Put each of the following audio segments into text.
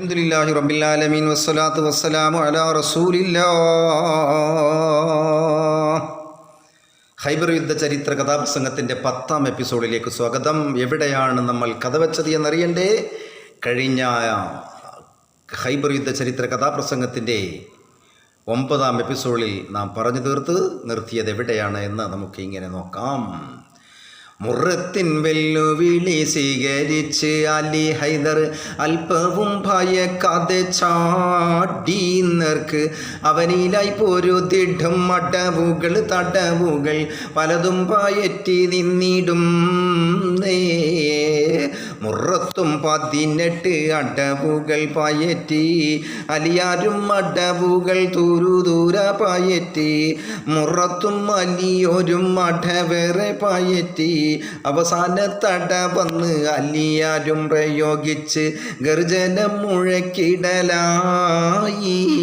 അൽഹംദുലില്ലാഹി റബ്ബിൽ ആലമീൻ വസ്സലാത്തു വസ്സലാമു അലാ റസൂലില്ലാ ഹൈബർ യുദ്ധ ചരിത്ര കഥാപ്രസംഗത്തിന്റെ പത്താം എപ്പിസോഡിലേക്ക് സ്വാഗതം. എവിടെയാണ് നമ്മൾ കഥ വെച്ചത് എന്നറിയണ്ടേ? കഴിഞ്ഞ ഹൈബർ യുദ്ധ ചരിത്ര കഥാപ്രസംഗത്തിന്റെ ഒമ്പതാം എപ്പിസോഡിൽ നാം പറഞ്ഞു തീർത്ത് നിർത്തിയത് എവിടെയാണ് എന്ന് നമുക്ക് ഇങ്ങനെ നോക്കാം. മുറത്തിൻ വെല്ലുവിളി സ്വീകരിച്ച് അലി ഹൈദർ അല്പവും ഭയക്കാതെ ചാടീന്നർക്ക് അവനിലായി പൊരുതിടും അടവുകൾ തടവുകൾ പലതും പയറ്റി നിന്നിടും നേ മുറത്തും പതിനെട്ട് അടവുകൾ പയറ്റി അലിയാരും അടവുകൾ തൂരു ദൂര പയറ്റി മുറത്തും അലിയോരും അടവേറെ പയറ്റി. അവസാന തട വന്ന് അലിയാരും പ്രയോഗിച്ച് ഗർജനം മുഴക്കിടലായി.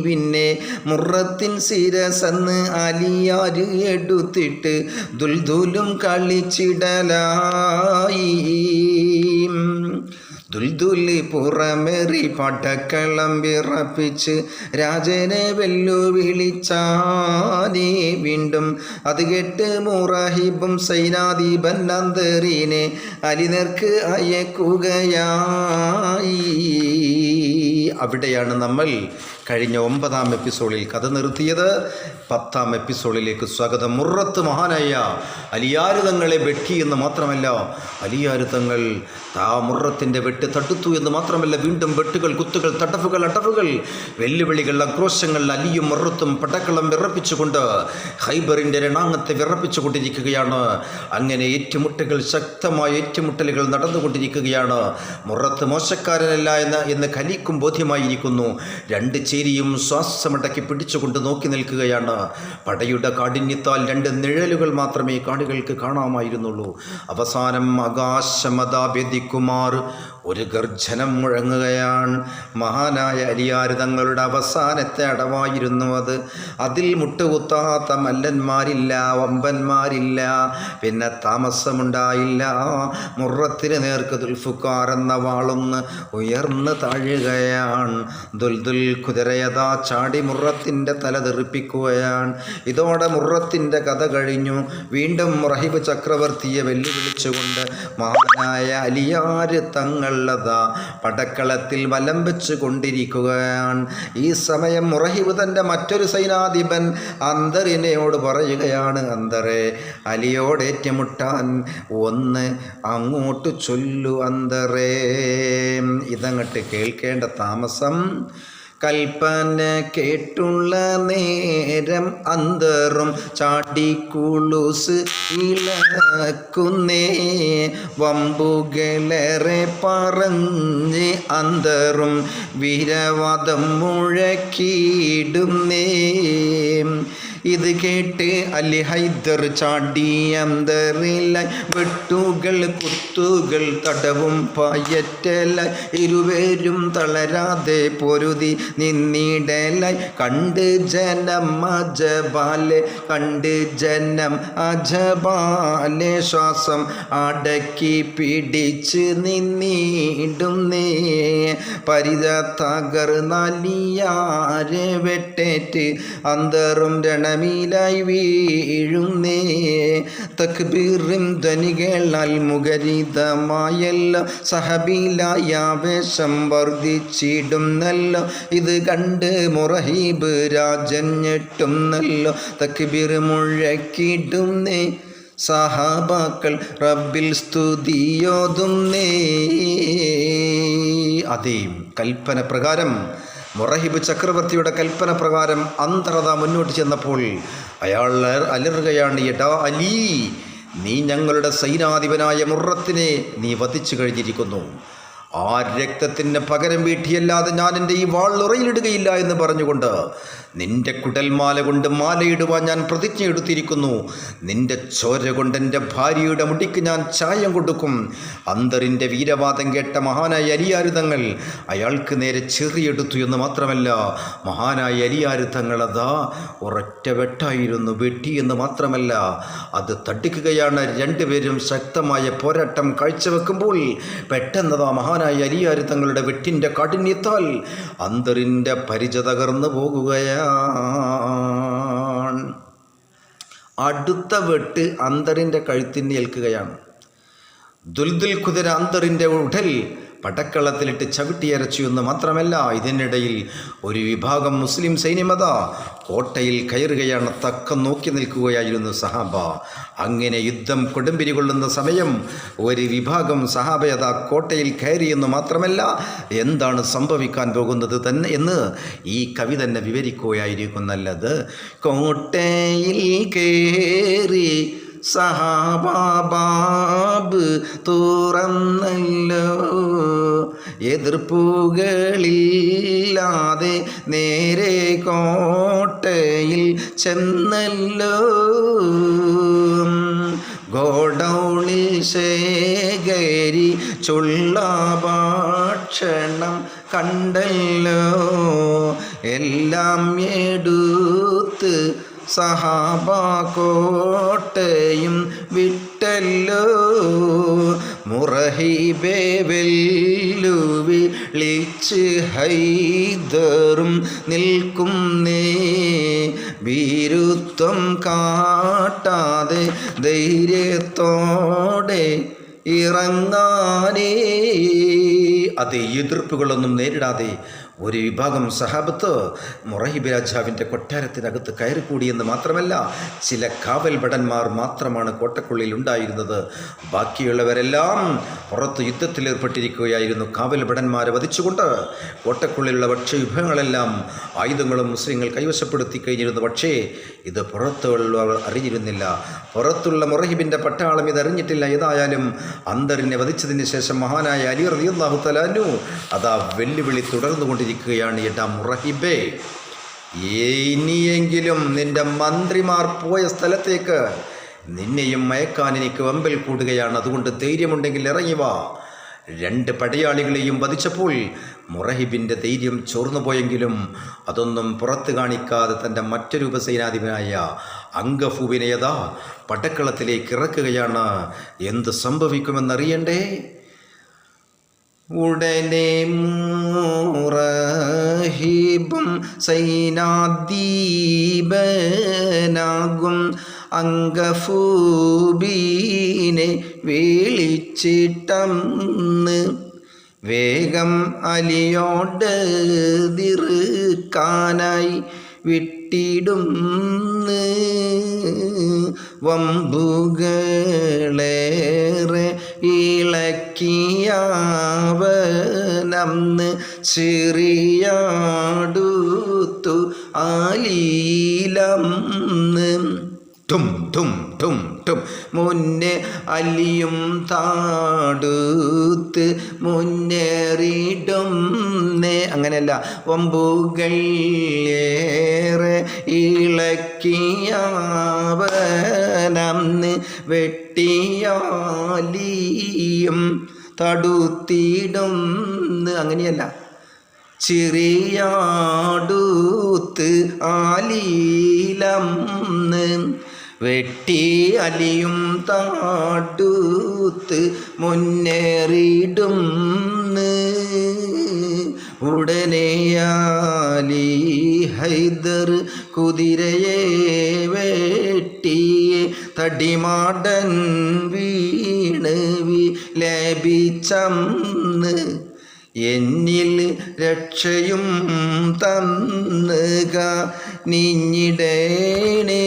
പിന്നെ മുറത്തിൻ ശിരസെന്ന് അലിയാര് എടുത്തിട്ട് ദുൽദുലും കളിച്ചിടലായി. ദുൽദുലി പുറമേറി പടക്കളം വിറപ്പിച്ച് രാജനെ വെല്ലുവിളിച്ചാനേ വീണ്ടും അത് കേട്ട് മുറഹിബും സൈനാദീപൻ നന്ദറിനെ അലിനർക്ക് അയക്കുകയായി. അവിടെയാണ് നമ്മൾ കഴിഞ്ഞ ഒമ്പതാം എപ്പിസോഡിൽ കഥ നിർത്തിയത്. പത്താം എപ്പിസോഡിലേക്ക് സ്വാഗതം. മുറത്ത് മഹാനായ അലിയാരുതങ്ങളെ വെട്ടി എന്ന് മാത്രമല്ല അലിയാരുതങ്ങൾ ആ മുറത്തിന്റെ വെട്ട് തടുത്തു എന്ന് മാത്രമല്ല വീണ്ടും വെട്ടുകൾ കുത്തുകൾ തടവുകൾ അടവുകൾ. വെല്ലുവിളികൾ ആക്രോശങ്ങൾ അലിയും മുറത്തും പടക്കളം വിറപ്പിച്ചുകൊണ്ട് ഹൈബറിന്റെ രണാങ്ങത്തെ വിറപ്പിച്ചുകൊണ്ടിരിക്കുകയാണ്. അങ്ങനെ ഏറ്റുമുട്ടലുകൾ ശക്തമായ ഏറ്റുമുട്ടലുകൾ നടന്നുകൊണ്ടിരിക്കുകയാണ്. മുറത്ത് മോശക്കാരനല്ല എന്ന് എന്ന് കലിക്കും ബോധ്യമായിരിക്കുന്നു. രണ്ട് ചേരിയും ശ്വാസമടക്കി പിടിച്ചുകൊണ്ട് നോക്കി നിൽക്കുകയാണ്. പടയുടെ കാഠിന്യത്താൽ രണ്ട് നിഴലുകൾ മാത്രമേ കാണികൾക്ക് കാണാമായിരുന്നുള്ളൂ. അവസാനം कुमार ഒരു ഗർജനം മുഴങ്ങുകയാണ്. മഹാനായ അലിയാര് തങ്ങളുടെ അവസാനത്തെ അടവായിരുന്നു അത്. അതിൽ മുട്ടുകുത്താത്ത മല്ലന്മാരില്ല വമ്പന്മാരില്ല പിന്നെ താമസമുണ്ടായില്ല. മുറത്തിന് നേർക്ക് ദുൽഫുക്കാർ എന്ന വാളൊന്ന് ഉയർന്നു താഴുകയാണ്. ദുൽദുൽ കുതിരയതാ ചാടി മുറത്തിന്റെ തല തെറിപ്പിക്കുകയാണ്. ഇതോടെ മുറത്തിന്റെ കഥ കഴിഞ്ഞു. വീണ്ടും റഹിബ് ചക്രവർത്തിയെ വെല്ലുവിളിച്ചുകൊണ്ട് മഹാനായ അലിയാര് തങ്ങളതാ പടക്കളത്തിൽ വലം വെച്ച് കൊണ്ടിരിക്കുകയാണ് ഈ സമയം മുറഹിബ് തന്റെ മറ്റൊരു സൈനാധിപൻ അന്തറിനെയോട് പറയുകയാണ് അന്തറെ അലിയോട് ഏറ്റുമുട്ടാൻ ഒന്ന് അങ്ങോട്ട് ചൊല്ലു അന്തറേ. ഇതങ്ങട്ട് കേൾക്കേണ്ട താമസം കൽപ്പന കേട്ടുള്ള നേരം അന്തറും. ചാടിക്കുളുസ് ഇളക്കുന്നേ. വമ്പുകളേറെ പറഞ്ഞ് അന്തറും. വിരവാദം മുഴക്കിയിടുന്നേ. ഇത് കേട്ട് അലി ഹൈദർ ചാടി അന്തറിലായി. വെട്ടുകൾ കുത്തുകൾ തടവും പായറ്റലായി. ഇരുവരും തളരാതെ പൊരുതി നിന്നിടലായി. കണ്ട് ജനം അജബാലെ കണ്ട് ജനം അജബാലെ ശ്വാസം അടക്കി പിടിച്ച് നിന്നിടുന്നേ. പരിത തകർന്നാലിയാരെ വെട്ടേറ്റ്. അന്തറും രണമീലായി വീഴുന്നേ. തക്ബീറും ധനികളാൽ മുഖരിതമായല്ലോ സഹബീലായ ആവേശം വർദ്ധിച്ചിടുന്നല്ലോ. ഇത് കണ്ട് മുറഹീബ് രാജൻ ഞെട്ടുന്നല്ലോ. തക്ബീർ മുഴക്കിടുന്നേ. സഹാബാക്കൾ റബ്ബിൽ സ്തുതിയോതുന്നേ. അതേ കൽപ്പന പ്രകാരം മൊറഹിബ് ചക്രവർത്തിയുടെ കൽപ്പന പ്രകാരം അന്തറത മുന്നോട്ട് ചെന്നപ്പോൾ അയാൾ അലറുകയാണ് എടാ അലി നീ ഞങ്ങളുടെ സൈനാധിപനായ മുറത്തിനെ നീ വധിച്ചു കഴിഞ്ഞിരിക്കുന്നു. ആ രക്തത്തിന് പകരം വീട്ടിയല്ലാതെ ഞാൻ എന്റെ ഈ വാൾ ഉറയിലിടുകയില്ല എന്ന് പറഞ്ഞുകൊണ്ട് നിന്റെ കുടൽമാല കൊണ്ട് മാലയിടുവാൻ ഞാൻ പ്രതിജ്ഞ എടുത്തിരിക്കുന്നു നിന്റെ ചോര കൊണ്ട് എന്റെ ഭാര്യയുടെ മുടിക്ക് ഞാൻ ചായം കൊടുക്കും. അന്തറിന്റെ വീരവാദം കേട്ട മഹാനായ അലിയാരുതങ്ങൾ അയാൾക്ക് നേരെ ചെറിയെടുത്തു എന്ന് മാത്രമല്ല മഹാനായ അലിയാരുതങ്ങൾ അതാ ഒരൊറ്റ വെട്ടായിരുന്നു വെട്ടി എന്ന് മാത്രമല്ല അത് തട്ടിക്കുകയാണ് രണ്ടുപേരും ശക്തമായ പോരാട്ടം കാഴ്ചവെക്കുമ്പോൾ പെട്ടെന്നതാ മഹാനായ അലിയാരുതങ്ങളുടെ വെട്ടിന്റെ കാഠിന്യത്താൽ അന്തറിന്റെ പരിച തകർന്നു പോകുകയാണ് അടുത്ത വെട്ട് അന്തറിന്റെ കഴുത്തിന് ഏൽക്കുകയാണ്. ദുൽദുൽ കുതിര അന്തറിന്റെ ഉടൽ പടക്കളത്തിലിട്ട് ചവിട്ടിയരച്ചു എന്ന് മാത്രമല്ല ഇതിനിടയിൽ ഒരു വിഭാഗം മുസ്ലിം സൈന്യമത കോട്ടയിൽ കയറുകയാണ് തക്കം നോക്കി നിൽക്കുകയായിരുന്നു സഹാബ. അങ്ങനെ യുദ്ധം കൊടുമ്പിരി കൊള്ളുന്ന സമയം ഒരു വിഭാഗം സഹാബയത കോട്ടയിൽ കയറിയെന്ന് മാത്രമല്ല എന്താണ് സംഭവിക്കാൻ പോകുന്നത് തന്നെ എന്ന് ഈ കവി തന്നെ വിവരിക്കുകയായിരിക്കും നല്ലത്. കോട്ടയിൽ കയറി സഹാബാബ് തുറന്നല്ലോ. എതിർപ്പുകളില്ലാതെ നേരെ കോട്ടയിൽ ചെന്നല്ലോ. ഗോഡൗണിൽ ശേഖരി ചുള്ള കണ്ടല്ലോ. എല്ലാം എടുത്ത് സഹാബ കോട്ടയും വിട്ടല്ലോ മുറഹിബെ വെല്ലുവിളിച്ച് ഹൈദറും നിൽക്കും നേ. കാട്ടാതെ ധൈര്യത്തോടെ ഇറങ്ങാനേ. അത് എതിർപ്പുകളൊന്നും നേരിടാതെ ഒരു വിഭാഗം സഹാബത്ത് മൊറഹിബ് രാജാവിന്റെ കൊട്ടാരത്തിനകത്ത് കയറിക്കൂടിയെന്ന് മാത്രമല്ല ചില കാവൽ ഭടന്മാർ മാത്രമാണ് കോട്ടക്കുള്ളിൽ ഉണ്ടായിരുന്നത്. ബാക്കിയുള്ളവരെല്ലാം പുറത്ത് യുദ്ധത്തിലേർപ്പെട്ടിരിക്കുകയായിരുന്നു കാവൽ ഭടന്മാരെ വധിച്ചുകൊണ്ട് കോട്ടക്കുള്ളിലുള്ള ഭക്ഷ്യവിഭവങ്ങളെല്ലാം ആയുധങ്ങളും മുസ്ലിങ്ങൾ കൈവശപ്പെടുത്തി കഴിഞ്ഞിരുന്നു. പക്ഷേ ഇത് പുറത്തുള്ളവർ അറിഞ്ഞിരുന്നില്ല. പുറത്തുള്ള മുറഹിബിന്റെ പട്ടാളം ഇത് അറിഞ്ഞിട്ടില്ല. ഏതായാലും അന്തറിനെ വധിച്ചതിന് ശേഷം മഹാനായ അലി തലാനു അതാ വെല്ലുവിളി തുടർന്നുകൊണ്ടിരിക്കുകയാണ് എടാ മുറഹിബേ ഇനിയെങ്കിലും നിന്റെ മന്ത്രിമാർ പോയ സ്ഥലത്തേക്ക് നിന്നെയും മയക്കാൻ എനിക്ക് വമ്പിൽ കൂടുകയാണ്. അതുകൊണ്ട് ധൈര്യമുണ്ടെങ്കിൽ ഇറങ്ങിവ രണ്ട് പടയാളികളെയും വധിച്ചപ്പോൾ മുറഹിബിന്റെ ധൈര്യം ചോർന്നു പോയെങ്കിലും അതൊന്നും പുറത്ത് കാണിക്കാതെ തന്റെ മറ്റൊരു ഉപസേനാധിപനായ അങ്കഫുവിനെയതാ പടക്കളത്തിലേക്ക് ഇറക്കുകയാണ്. എന്ത് സംഭവിക്കുമെന്നറിയണ്ടേ? ഉടനെ മൂറഹിബും സൈനാദീപനാകും. അംഗഫൂബീനെ വിളിച്ചിട്ടന്ന് വേഗം അലിയോട് ദിറുക്കാനായി വിട്ടിടും വമ്പുകളേറെ ഇളക്കിയാവനന്ന് ചെറിയാടുത്തു ആലീലം. തും തും ഠും ഠും മുന്നേ അലിയും താടുത്ത് മുന്നേറിയിടും നേ അങ്ങനെയല്ല. വമ്പുകൾ ഏറെ ഇളക്കിയാവനന്ന് വെട്ടിയാലിയും തടുത്തിടും അങ്ങനെയല്ല. ചിറിയാടൂത്ത് ആലീലംന്ന് വെട്ടി അലിയും താടൂത്ത് മുന്നേറിയിടും ഉടനെ ആലി ഹൈദർ കുതിരയെ വെട്ടിയെ തടിമാടൻ വീണ് ലഭിച്ചന്ന് എന്നിൽ രക്ഷയും തന്നുക നിഞ്ഞിടേണേ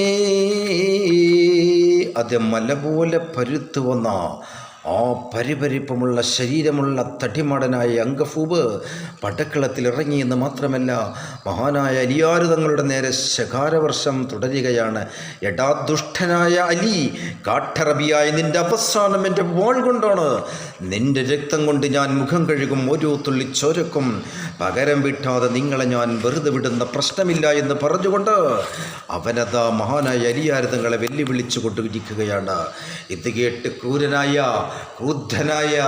അത് മലപോലെ പരുത്തു വന്ന. ആ പരിപരിപ്പമുള്ള ശരീരമുള്ള തടിമടനായ അങ്കഫൂബ് പടക്കളത്തിൽ ഇറങ്ങിയെന്ന് മാത്രമല്ല മഹാനായ അലിയാരു തങ്ങളുടെ നേരെ ശകാരവർഷം തുടരുകയാണ്. എടാ ദുഷ്ടനായ അലി കാട്ടറബിയായ നിന്റെ അവസാനം എന്റെ വാൾ കൊണ്ടാണ് നിന്റെ രക്തം കൊണ്ട് ഞാൻ മുഖം കഴുകും ഒരു തുള്ളി ചോരക്കും. പകരം വിട്ടാതെ നിങ്ങളെ ഞാൻ വെറുതെ വിടുന്ന പ്രശ്നമില്ല എന്ന് പറഞ്ഞുകൊണ്ട് അവനതാ മഹാനായ അരിയാരതങ്ങളെ വെല്ലുവിളിച്ചു കൊണ്ടിരിക്കുകയാണ്. ഇത് കേട്ട് ക്രൂരനായ ക്രുദ്ധനായ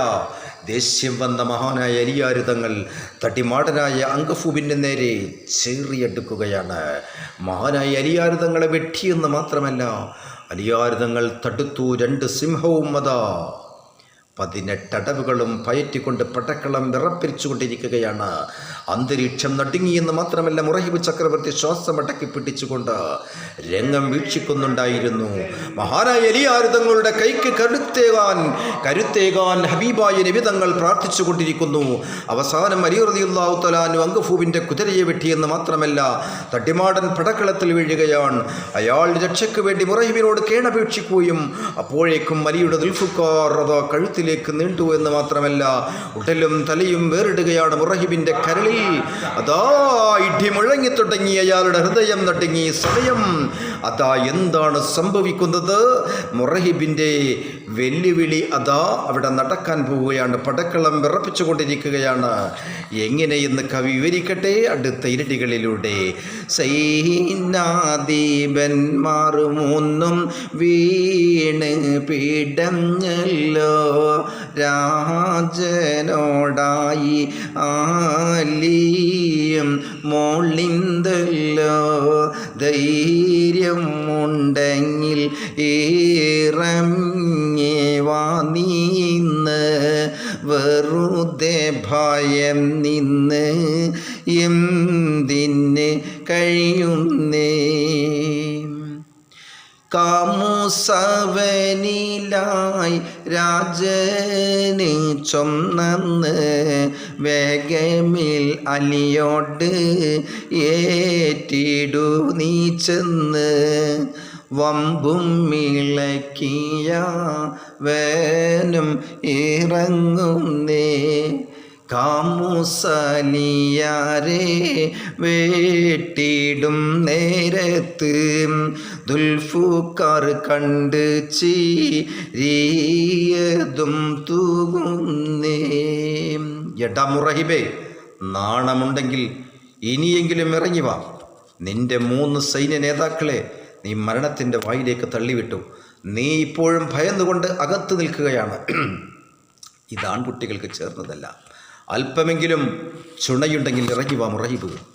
ദേഷ്യം വന്ന മഹാനായ അരിയാരുതങ്ങൾ തട്ടിമാടനായ അങ്കഫുബിന്റെ നേരെ ചേറിയെടുക്കുകയാണ്. മഹാനായ അരിയാരുതങ്ങളെ വെട്ടിയെന്ന് മാത്രമല്ല അലിയാരുതങ്ങൾ തടുത്തു രണ്ട് സിംഹവും അതാ പതിനെട്ടടവുകളും പയറ്റിക്കൊണ്ട് പടക്കളം വിറപ്പിച്ചുകൊണ്ടിരിക്കുകയാണ് അന്തരീക്ഷം നടുങ്ങിയെന്ന് മാത്രമല്ല മുറഹിബ് ചക്രവർത്തി ശ്വാസം അടക്കി പിടിച്ചുകൊണ്ട് രംഗം വീക്ഷിക്കുന്നുണ്ടായിരുന്നു. മഹാനായ എലിയാരുതങ്ങളുടെ കൈക്ക് കരുത്തേകാൻ കരുത്തേകാൻ ഹബീബായ നിവിധങ്ങൾ പ്രാർത്ഥിച്ചു കൊണ്ടിരിക്കുന്നു അവസാനം അലിയുറതിയുള്ളാഹു തലാനു അങ്കഫൂബിന്റെ കുതിരയെ വെട്ടിയെന്ന് മാത്രമല്ല തട്ടിമാടൻ പടക്കളത്തിൽ വീഴുകയാണ്. അയാൾ രക്ഷയ്ക്ക് വേണ്ടി മുറഹിബിനോട് കേണപേക്ഷിക്കുകയും അപ്പോഴേക്കും അലിയുടെ ദുൽഫുക്കാർ അതോ കഴുത്തിലേക്ക് നീണ്ടു എന്ന് മാത്രമല്ല ഉടലും തലയും വേറിടുകയാണ് മുറഹിബിന്റെ കരളിൽ. അതാ ഇടി മുഴങ്ങി തുടങ്ങി അയാളുടെ ഹൃദയം നടുങ്ങി സമയം. അതാ എന്താണ് സംഭവിക്കുന്നത്? മുറഹിബിന്റെ വെല്ലുവിളി അതാ അവിടെ നടക്കാൻ പോവുകയാണ് പടക്കളം വിറപ്പിച്ചു കൊണ്ടിരിക്കുകയാണ്. എങ്ങനെയെന്ന് കവി വിവരിക്കട്ടെ അടുത്ത ഇരടികളിലൂടെ. സൈനാദീപന്മാർ മൂന്നും വീണ് പീഡഞ്ഞല്ലോ രാജനോടായി ആലിയും മോളിന്തല്ലോ ധൈര്യം ഉണ്ടെങ്കിൽ ഇറങ്ങി വാ നീന്ന് വെറുതെ ഭയം നിന്ന് എന്തിന് കഴിയുന്നേ? കാമുസവനിലായി രാജന് ചൊന്നന്ന് വേഗമിൽ അലിയോട് ഏറ്റിടു നീ ചെന്ന് വമ്പും മിളക്കിയ വേനും ഇറങ്ങുന്നേ. കാമുസലിയാരെ വേട്ടിടും നേരത്ത് ദുൽഫുക്കാർ കണ്ട് ചീരിയതും തൂകുന്നേ. എടാ മുറഹിബേ നാണമുണ്ടെങ്കിൽ ഇനിയെങ്കിലും ഇറങ്ങി വാ. നിന്റെ മൂന്ന് സൈന്യ നേതാക്കളെ നീ മരണത്തിന്റെ വായിലേക്ക് തള്ളിവിട്ടു. നീ ഇപ്പോഴും ഭയന്നുകൊണ്ട് അകത്ത് നിൽക്കുകയാണ്. ഇത് കുട്ടികൾക്ക് ചേർന്നതല്ല. അല്പമെങ്കിലും ചുണയുണ്ടെങ്കിൽ ഇറങ്ങി വാ മുറഹിബ്.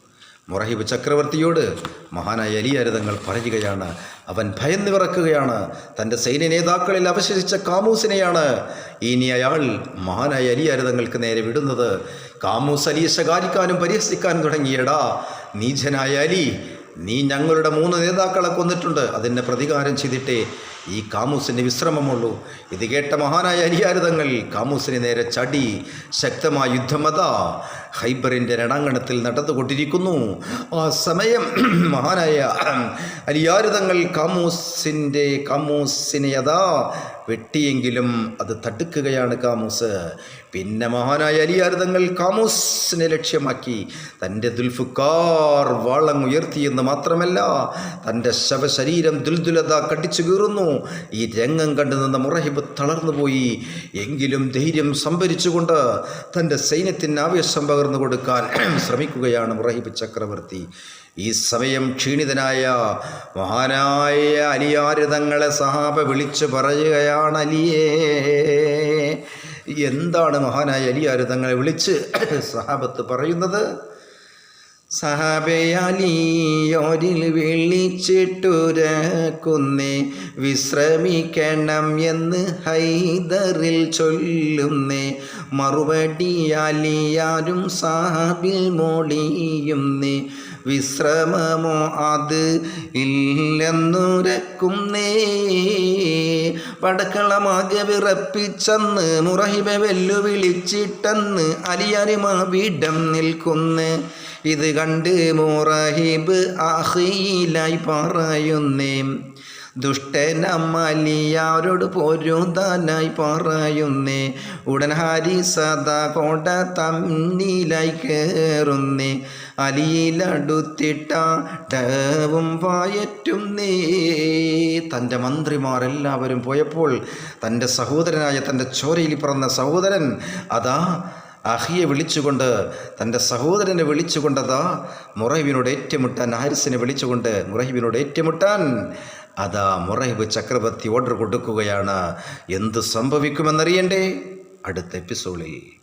മുറഹിബ് ചക്രവർത്തിയോട് മഹാനായ എലിയരതങ്ങൾ പറയുകയാണ് അവൻ ഭയന്ന് വിറക്കുകയാണ് തന്റെ സൈന്യ നേതാക്കളിൽ അവശേഷിച്ച കാമൂസിനെയാണ് ഇനി അയാൾ മഹാനായ എലിയരതങ്ങൾക്ക് നേരെ വിടുന്നത്. കാമൂസ് അലിയെ ശകാരിക്കാനും പരിഹസിക്കാനും തുടങ്ങിയടാ. നീചനായ അലി നീ ഞങ്ങളുടെ മൂന്ന് നേതാക്കളെ കൊന്നിട്ടുണ്ട്. അതിന്റെ പ്രതികാരം ചെയ്തിട്ടേ ഈ കാമൂസിന് വിശ്രമമുള്ളൂ. ഇത് കേട്ട മഹാനായ അരിയാരുതങ്ങൾ കാമൂസിന് നേരെ ചടി. ശക്തമായ യുദ്ധമത ഹൈബറിന്റെ രണാങ്കണത്തിൽ നടന്നുകൊണ്ടിരിക്കുന്നു. ആ സമയം മഹാനായ അരിയാരുതങ്ങൾ കാമൂസിന്റെ കാമൂസിനെ അതാ വെട്ടിയെങ്കിലും അത് തടുക്കുകയാണ് കാമൂസ്. പിന്നെ മഹാനായ അലിയാരുതങ്ങൾ കാമൂസിനെ ലക്ഷ്യമാക്കി തന്റെ ദുൽഫുക്കാർ വാളം ഉയർത്തിയെന്ന് മാത്രമല്ല തന്റെ ശവശരീരം ദുൽദുലത കടിച്ചു കീറുന്നു. ഈ രംഗം കണ്ടു നിന്ന മുറഹിബ് തളർന്നുപോയി. എങ്കിലും ധൈര്യം സംഭരിച്ചുകൊണ്ട് തന്റെ സൈന്യത്തിന് ആവേശം പകർന്നു കൊടുക്കാൻ ശ്രമിക്കുകയാണ് മുറഹിബ് ചക്രവർത്തി. ഈ സമയം ക്ഷീണിതനായ മഹാനായ അലിയാരിതങ്ങളെ സഹാബ വിളിച്ചു പറയുകയാണ് അലിയേ എന്താണ് മഹാനായ അലിയാരിതങ്ങളെ വിളിച്ച് സഹാബത്ത് പറയുന്നത്? സഹാബയാലിയോരിൽ വിളിച്ചിട്ടുരക്കുന്നേ വിശ്രമിക്കണം എന്ന് ഹൈദറിൽ ചൊല്ലുന്നേ മറുപടിയാലിയാരും സാഹബിൽ മോളിയുന്നേ വിശ്രമമോ അത് ഇല്ലെന്നുരക്കുന്നേ. പടക്കളമാകെ വിറപ്പിച്ചന്ന് വെല്ലു വെല്ലുവിളിച്ചിട്ടെന്ന് അലിയാരിമാ വീടം നിൽക്കുന്ന്. ഇത് കണ്ട് മുറഹിബ് ആഹിയിലായി പറയുന്നേ. ദുഷ്ടനമലിയാരോട് പൊരുതാനായി പറയുന്നേ. ഉടൻ ഹരി സദാ കോട തമ്മിലായി കയറുന്നേ അലിയിലടുത്തിട്ടും പായറ്റുന്നേ തന്റെ മന്ത്രിമാരെല്ലാവരും പോയപ്പോൾ തന്റെ സഹോദരനായ തന്റെ ചോരയിൽ പിറന്ന സഹോദരൻ അതാ അഹിയെ വിളിച്ചുകൊണ്ട് തന്റെ സഹോദരനെ വിളിച്ചുകൊണ്ടതാ മുറഹിബിനോട് ഏറ്റുമുട്ടാൻ ഹാരിസിനെ വിളിച്ചുകൊണ്ട് മുറഹിബിനോട് ഏറ്റുമുട്ടാൻ അതാ മുറൈബ് ചക്രവർത്തി ഓർഡർ കൊടുക്കുകയാണ്. എന്ത് സംഭവിക്കുമെന്നറിയണ്ടേ? അടുത്ത എപ്പിസോഡിൽ